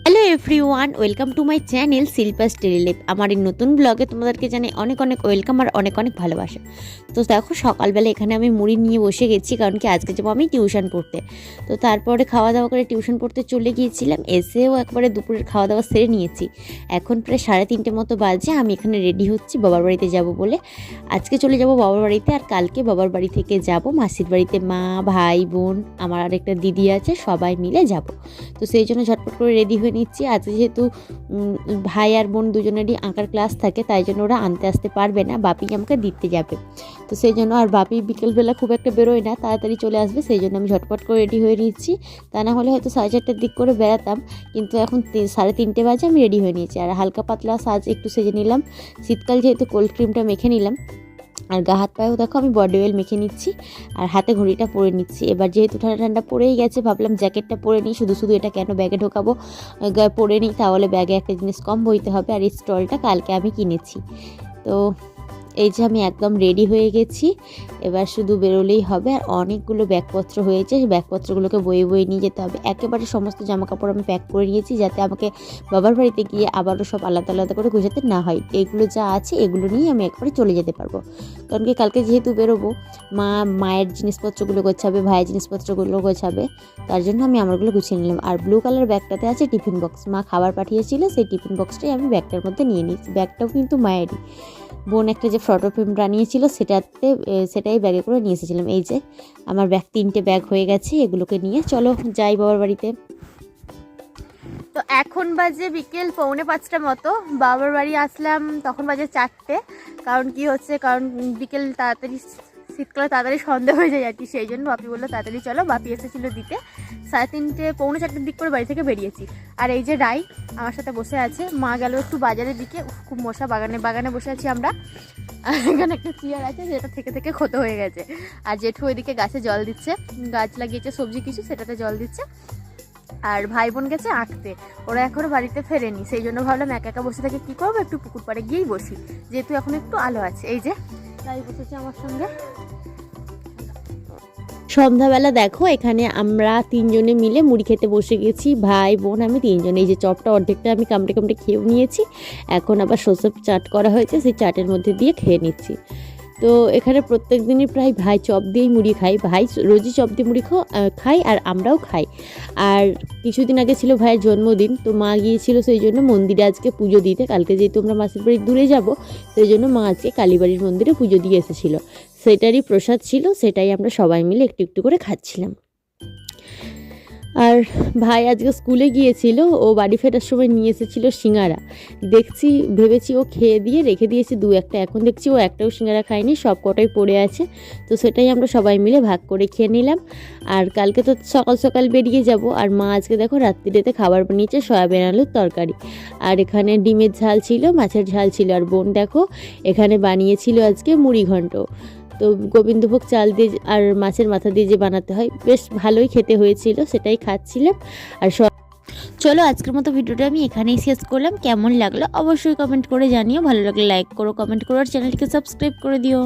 Hello everyone welcome to my channel Shilpa's টেলিলেপ আমার এই নতুন ব্লগে তোমাদেরকে জানাই অনেক অনেক ওয়েলকাম আর অনেক অনেক ভালোবাসা। তো দেখো, সকালবেলা এখানে আমি মুড়ি নিয়ে বসে গেছি, কারণ কি আজকে যাব আমি টিউশন পড়তে। তো তারপরে খাওয়া দাওয়া করে টিউশন পড়তে চলে গিয়েছিলাম, এসেও একবারে দুপুরের খাওয়া দাওয়া সেরে নিয়েছি। এখন প্রায় সাড়ে তিনটে মতো বাজে, আমি এখানে রেডি হচ্ছি, বাবার বাড়িতে যাব বলে। আজকে চলে যাব বাবার বাড়িতে আর কালকে বাবার বাড়ি থেকে যাব, মাসির বাড়িতে মা, ভাই, বোন, আমার আরেকটা দিদি আছে, সবাই মিলে যাব। তো সেই জন্য ঝটপট করে রেডি হয়ে নিচ্ছি। আজকে যেহেতু ভাই আর বোন দুজনেরই আঁকার ক্লাস থাকে, তাই জন্য ওরা আনতে আসতে পারবে না। বাপি আমাকে দিতে যাবে। তো সেই জন্য আর বাপি বিকেলবেলা খুব একটা বেরোয় না, তাড়াতাড়ি চলে আসবে, সেই জন্য আমি ঝটপট করে রেডি হয়ে নিচ্ছি। তা না হলে হয়তো সাড়ে চারটার দিক করে বেড়াতাম, কিন্তু এখন সাড়ে তিনটে বাজে, আমি রেডি হয়ে নিয়েছি। আর হালকা পাতলা সাজ একটু সেজে নিলাম। শীতকাল যেহেতু কোল্ড ক্রিমটা মেখে নিলাম আর গা হাত পায়েও দেখো আমি বডি অয়েল মেখে নিচ্ছি, আর হাতে ঘড়িটা পরে নিচ্ছি। এবার যেহেতু ঠান্ডা ঠান্ডা পরেই গেছে, ভাবলাম জ্যাকেটটা পরে নিই, শুধু শুধু এটা কেন ব্যাগে ঢোকাবো? পরে নিই, তাহলে ব্যাগে একটা জিনিস কম বইতে হবে, আর এই স্টলটা কালকে আমি কিনেছি। তো এই যে আমি একদম রেডি হয়ে গেছি। এবার শুধু বেরোলেই হবে আর অনেকগুলো ব্যাগপত্র হয়েছে। সেই ব্যাগপত্রগুলোকে বয়ে বয়ে নিয়ে যেতে হবে। একেবারে সমস্ত জামা কাপড় আমি প্যাক করে নিয়েছি যাতে আমাকে বাবার বাড়িতে গিয়ে আবারও সব আলাদা আলাদা করে গোছাতে না হয়। এগুলো যা আছে এগুলো নিয়ে আমি একবারে চলে যেতে পারব। কারণ কি কালকে যেহেতু বেরোবো, মা মায়ের জিনিসপত্রগুলো গোছাবে, ভাইয়ের জিনিসপত্রগুলো গোছাবে, তার জন্য আমি আমারগুলো গুছিয়ে নিলাম। আর ব্লু কালার ব্যাগটাতে আছে টিফিন বক্স মা খাবার পাঠিয়েছিল, সেই টিফিন বক্সটাই আমি ব্যাগটার মধ্যে নিয়ে নিয়েছি। ব্যাগটাও কিন্তু মায়েরই। বোন একটা যে ফটো ফ্রেম বানিয়েছিল, সেটাতে সেটাই ব্যাগে করে নিয়ে এসেছিলাম। এই যে, আমার ব্যাগ তিনটে ব্যাগ হয়ে গেছে, এগুলোকে নিয়ে চলো, যাই বাবার বাড়িতে। তো এখন বাজে বিকেল পৌনে পাঁচটা মতো। বাবার বাড়ি আসলাম, তখন বাজে চারটে। কারণ কি হচ্ছে, কারণ বিকেল তাড়াতাড়ি শীতকালে তাড়াতাড়ি সন্ধ্যা হয়ে যায় আর কি, সেই জন্য বাপি বলল, তাড়াতাড়ি চলো, বাপি এসেছিল দিতে। সাড়ে তিনটে, পৌনে চারটের দিক করে বাড়ি থেকে বেরিয়েছি। আর এই যে রাই আমার সাথে বসে আছে, মা গেল একটু বাজারের দিকে খুব মশা বাগানে বাগানে বসে আছি আমরা। এখানে একটা চেয়ার আছে যেটা থেকে থেকে ক্ষত হয়ে গেছে। আর জেঠু ওইদিকে গাছে জল দিচ্ছে, গাছ লাগিয়েছে, সবজি কিছু, সেটাতে জল দিচ্ছে। আর ভাই বোন গেছে আঁকতে। ওরা এখনও বাড়িতে ফেরেনি। সেই জন্য ভাবলাম একা একা বসে থেকে কী করব? একটু পুকুর পাড়ে গিয়েই বসি। যেহেতু এখন একটু আলো আছে। এই যে, তাই বসেছে আমার সঙ্গে। সন্ধ্যাবেলা দেখো, এখানে আমরা তিনজনে মিলে মুড়ি খেতে বসে গেছি। ভাই বোন আমি তিনজনে। এই যে চপটা অর্ধেকটা আমি কামড়ে কামড়ে খেয়েও নিয়েছি। এখন আবার সর্ষে চাট করা হয়েছে। সেই চাটের মধ্যে দিয়ে খেয়ে নিচ্ছি। তো এখানে প্রত্যেক দিনই প্রায় ভাই চপ দিয়েই মুড়ি খাই। ভাই রোজই চপ দিয়ে মুড়ি খাই আর আমরাও খাই। আর কিছুদিন আগে ছিল ভাইয়ের জন্মদিন, তো মা গিয়েছিল সেই জন্য মন্দিরে আজকে পুজো দিতে। কালকে যেহেতু আমরা মাসির বাড়ি দূরে যাব, সেই জন্য মা আজকে কালীবাড়ির মন্দিরে পুজো দিয়ে এসেছিল। সেটারই প্রসাদ ছিল, সেটাই আমরা সবাই মিলে একটু একটু করে খাচ্ছিলাম। আর ভাই আজকে স্কুলে গিয়েছিল, ও বাড়ি ফেরার সময় নিয়ে এসেছিল সিঙ্গারা। দেখছি, ভেবেছি ও খেয়ে দিয়ে রেখে দিয়েছে দু একটা, এখন দেখছি ও একটাও সিঙ্গারা খায়নি, সব কটাই পড়ে আছে। তো সেটাই আমরা সবাই মিলে ভাগ করে খেয়ে নিলাম। আর কালকে তো সকাল সকাল বেরিয়ে যাব, আর মা আজকে দেখো রাত্রিরেতে খাবার বানিয়েছে সয়াবিন আলুর তরকারি। আর এখানে ডিমের ঝাল ছিল, মাছের ঝাল ছিল, আর বোন দেখো এখানে বানিয়েছিল আজকে মুড়ি ঘন্ট তো গোবিন্দভোগ চাল দিয়ে আর মাছের মাথা দিয়ে যে বানাতে হয়, বেশ ভালোই খেতে হয়েছিল, সেটাই খাচ্ছিলাম। আর সব চলো আজকের মতো ভিডিওটা আমি এখানেই শেষ করলাম। কেমন লাগল অবশ্যই কমেন্ট করে জানিও। ভালো লাগলে লাইক করো কমেন্ট করো, আর চ্যানেলকে সাবস্ক্রাইব করে দিও।